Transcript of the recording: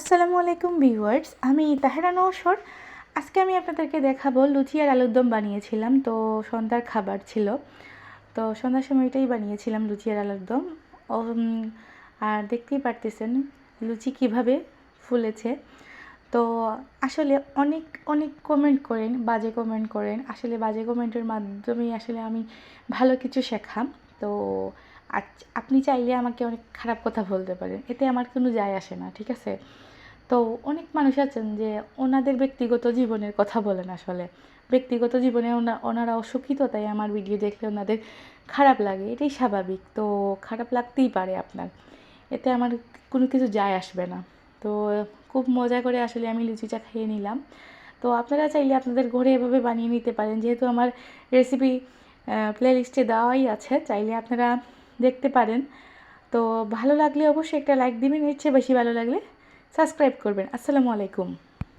আসসালামু আলাইকুম ভিউয়ার্স, আমি তাহেরা নৌসর আজকে আমি আপনাদেরকে দেখাবো লুচি আর আলুর দম বানিয়েছিলাম, তো সন্ধ্যার খাবার ছিল। তো সন্ধ্যার সময়টাই বানিয়েছিলাম লুচি আর আলুর দম। আর দেখতেই পারতেছেন লুচি কীভাবে ফুলেছে। তো আসলে অনেক অনেক কমেন্ট করেন, বাজে কমেন্ট করেন। আসলে বাজে কমেন্টের মাধ্যমেই আসলে আমি ভালো কিছু শেখাম। তো আচ- আপনি চাইলে আমাকে অনেক খারাপ কথা বলতে পারেন। এতে আমার কোনো যায় আসে না, ঠিক আছে? তো অনেক মানুষ আছেন যে ওনাদের ব্যক্তিগত জীবনের কথা বলেন আসলে। ব্যক্তিগত জীবনে ওনা ওনারা অসুখিত তাই আমার ভিডিও দেখলে ওনাদের খারাপ লাগে। এটাই স্বাভাবিক, তো খারাপ লাগতেই পারে আপনার। এতে আমার কোনো কিছু যায় আসবে না। তো খুব মজা করে আসলে আমি লুচিটা খেয়ে নিলাম। তো আপনারা চাইলে আপনাদের ঘরে এভাবে বানিয়ে নিতে পারেন। যেহেতু আমার রেসিপি প্লেলিস্টে দেওয়াই আছে, চাইলে আপনারা দেখতে পারেন। তো ভালো লাগলে অবশ্যই একটা লাইক দিবেন, এর চেয়ে বেশি ভালো লাগলে সাবস্ক্রাইব করবেন। আসসালামু আলাইকুম।